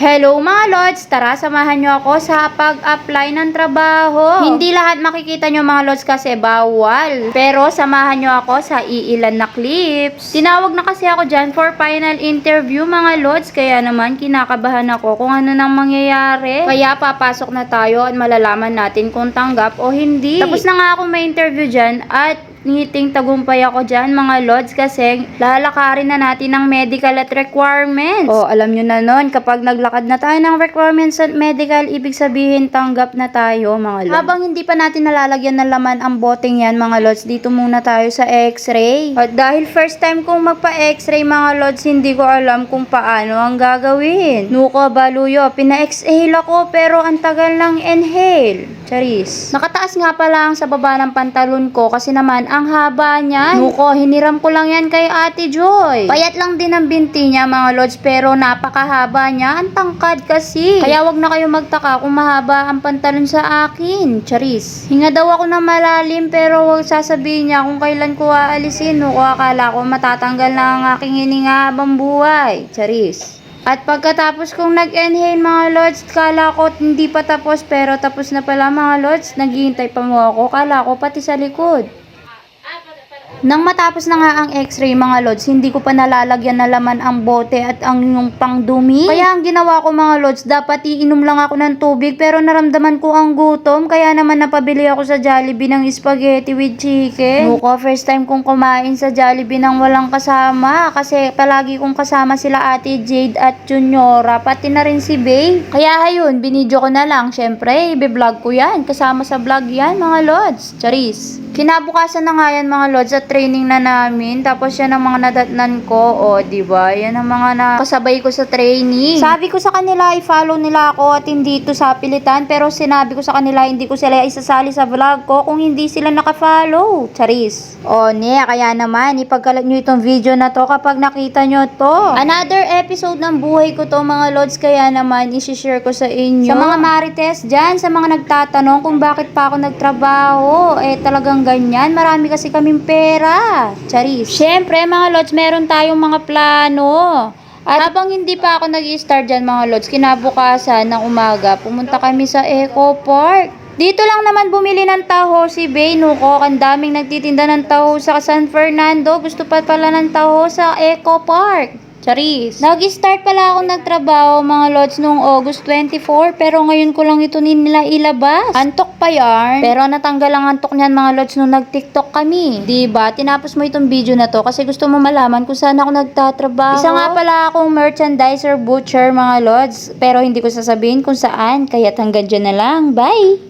Hello mga lods! Tara, samahan nyo ako sa pag-apply ng trabaho. Hindi lahat makikita nyo mga lods kasi bawal. Pero samahan nyo ako sa iilan na clips. Tinawag na kasi ako dyan for final interview mga lods. Kaya naman kinakabahan ako kung ano nang mangyayari. Kaya papasok na tayo at malalaman natin kung tanggap o hindi. Tapos na nga ako may interview dyan at ngiting tagumpay ako dyan mga lods kasi lalakarin na natin ng medical at requirements. O alam nyo na nun, kapag naglakad na tayo ng requirements at medical, ibig sabihin tanggap na tayo mga lods. Habang hindi pa natin nalalagyan ng laman ang boteng yan mga lods, dito muna tayo sa x-ray. At dahil first time kong magpa-x-ray mga lods, hindi ko alam kung paano ang gagawin. Nuko baluyo, pina-exhale ako pero ang tagal ng inhale. Charis. Nakataas nga pala ang sa baba ng pantalon ko kasi naman ang haba niya. Nuko, hiniram ko lang yan kay Ate Joy. Payat lang din ang binti niya mga lods pero napakahaba niya. Ang tangkad kasi. Kaya wag na kayo magtaka kung mahaba ang pantalon sa akin. Charis. Hinga daw ako ng malalim pero wag sasabihin niya kung kailan ko aalisin. Nuko, akala ko matatanggal na ang aking hininga habang buhay. Charis. At pagkatapos kong nag-inhale mga lods, kala ko hindi pa tapos pero tapos na pala mga lods. Naghihintay pa mo ako, kala ko pati sa likod. Nang matapos na nga ang x-ray mga lods, hindi ko pa nalalagyan na laman ang bote at ang yung pangdumi. Kaya ang ginawa ko mga lods, dapat iinom lang ako ng tubig pero naramdaman ko ang gutom. Kaya naman napabili ako sa Jollibee ng spaghetti with chicken. Muko, first time kong kumain sa Jollibee ng walang kasama. Kasi palagi kong kasama sila ate Jade at Juniora, pati na rin si Bay. Kaya ayun, binidyo ko na lang. Syempre, i-vlog ko yan. Kasama sa vlog yan mga lods. Charis. Kinabukasan na nga yan mga lods at training na namin. Tapos yan ang mga nadatnan ko. O, ba? Yan ang mga nakasabay ko sa training. Sabi ko sa kanila, i-follow nila ako at hindi ito sa pilitan. Pero sinabi ko sa kanila, hindi ko sila isasali sa vlog ko kung hindi sila naka-follow. Charis. O, ne, kaya naman, ipagkalat nyo itong video na to kapag nakita nyo to. Another episode ng buhay ko to mga lods. Kaya naman, isi-share ko sa inyo. Sa mga marites dyan, sa mga nagtatanong kung bakit pa ako nagtrabaho. Eh, talagang ganyan. Marami kasi kaming pera. Charis. Siyempre, mga lods, meron tayong mga plano. At habang hindi pa ako nag-start dyan mga lods, kinabukasan ng umaga, pumunta kami sa Eco Park. Dito lang naman bumili ng taho si Bay Nuko. Ang daming nagtitinda ng taho sa San Fernando. Gusto pa pala ng taho sa Eco Park. Charis. Nag-start pala ako nagtrabaho mga lods noong August 24 pero ngayon ko lang ito nila ilabas. Antok pa yarn. Pero natanggal ang antok niyan mga lods nung nag-tiktok kami. Diba? Tinapos mo itong video na to kasi gusto mo malaman kung saan ako nagtatrabaho. Isa nga pala akong merchandiser butcher mga lods pero hindi ko sasabihin kung saan. Kaya hanggang dyan na lang. Bye!